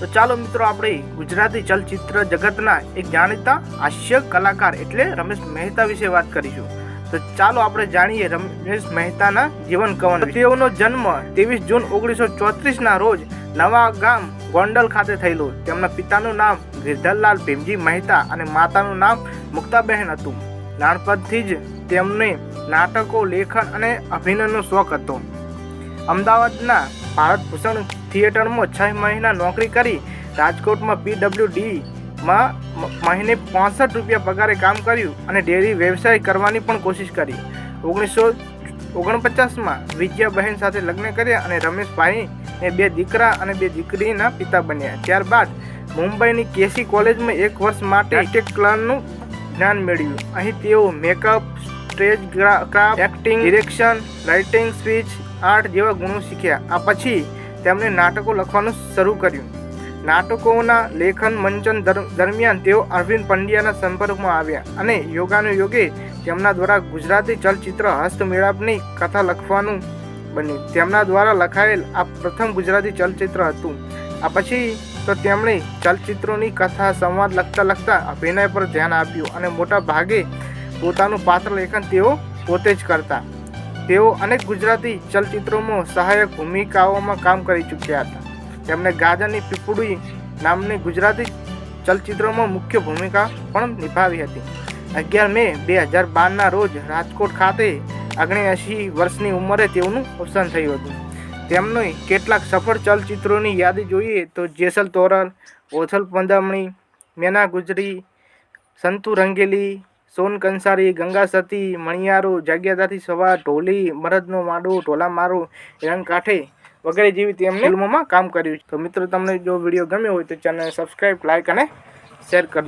તો ચાલો મિત્રો આપણે ગુજરાતી ચલચિત્ર જગતના એક જાણીતા હાસ્ય કલાકાર એટલે રમેશ મહેતા વિશે વાત કરીશું. તો ચાલો આપણે જાણીએ રમેશ મહેતાના જીવન કવન તેઓનો જન્મ ત્રેવીસ જૂન ઓગણીસો ચોત્રીસના રોજ નવા ગામ ગોંડલ ખાતે થયેલો. તેમના પિતાનું નામ ગિરધરલાલ ભીમજી મહેતા અને માતાનું નામ મુક્તાબહેન હતું. નાનપણથી જ તેમને નાટકો, લેખન અને અભિનયનો શોખ હતો. અમદાવાદના ભારત ભૂષણ થિયેટરમાં છ મહિના નોકરી કરી રાજકોટમાં પીડબ્લ્યુડીમાં મહિને પાસઠ રૂપિયા પગારે કામ કર્યું અને ડેરી વ્યવસાય કરવાની પણ કોશિશ કરી. ઓગણીસો ઓગણપચાસમાં વિજયાબહેન સાથે લગ્ન કર્યા અને રમેશભાઈને બે દીકરા અને બે દીકરીના પિતા બન્યા. ત્યારબાદ મુંબઈની કેસી કોલેજમાં એક વર્ષ માટે નાટ્ય જ્ઞાન મેળવ્યું. અહીં તેઓ makeup, stagecraft, acting, direction, writing, speech, art જેવા ગુણો શીખ્યા. આ પછી તેમણે નાટકો લખવાનું શરૂ કર્યું. નાટકોના લેખન મંચન દરમિયાન તેઓ અરવિંદ પંડ્યાના સંપર્કમાં આવ્યા અને યોગાનુયોગે તેમના દ્વારા ગુજરાતી ચલચિત્ર હસ્તમેળાપની કથા લખવાનું બન્યું. તેમના દ્વારા લખાયેલ આ પ્રથમ ગુજરાતી ચલચિત્ર હતું. આ પછી તો તેમણે ચલચિત્રોની કથા, સંવાદ લખતા લખતા અભિનય પર ધ્યાન આપ્યું અને મોટા ભાગે પોતાનું પાત્ર લેખન તેઓ પોતે જ કરતા. તેઓ અનેક ગુજરાતી ચલચિત્રોમાં સહાયક ભૂમિકાઓમાં કામ કરી ચૂક્યા હતા. તેમણે ગાજરની પીપુડી નામની ગુજરાતી ચલચિત્રોમાં મુખ્ય ભૂમિકા પણ નિભાવી હતી. અગિયાર મે બે હજાર બારના રોજ રાજકોટ ખાતે ઓગણએંશી વર્ષની ઉંમરે તેઓનું અવસાન થયું હતું. તેમની કેટલાક સફળ ચલચિત્રોની યાદી જોઈએ તો જેસલ તોરલ, ઓથલ પંદામણી મેના ગુજરી, સંતુ રંગેલી સોન કંસારી ગંગા સતી, મણિયારો જગ્યાદાથી સવાર ઢોલી, મરદનો માડો ઢોલા મારો રંગ કાંઠે વગેરે જેવી તેમણે ફિલ્મોમાં કામ કર્યું છે. તો મિત્રો, તમને જો વીડિયો ગમ્યો હોય તો ચેનલને સબસ્ક્રાઈબ લાઈક અને શેર કરજો.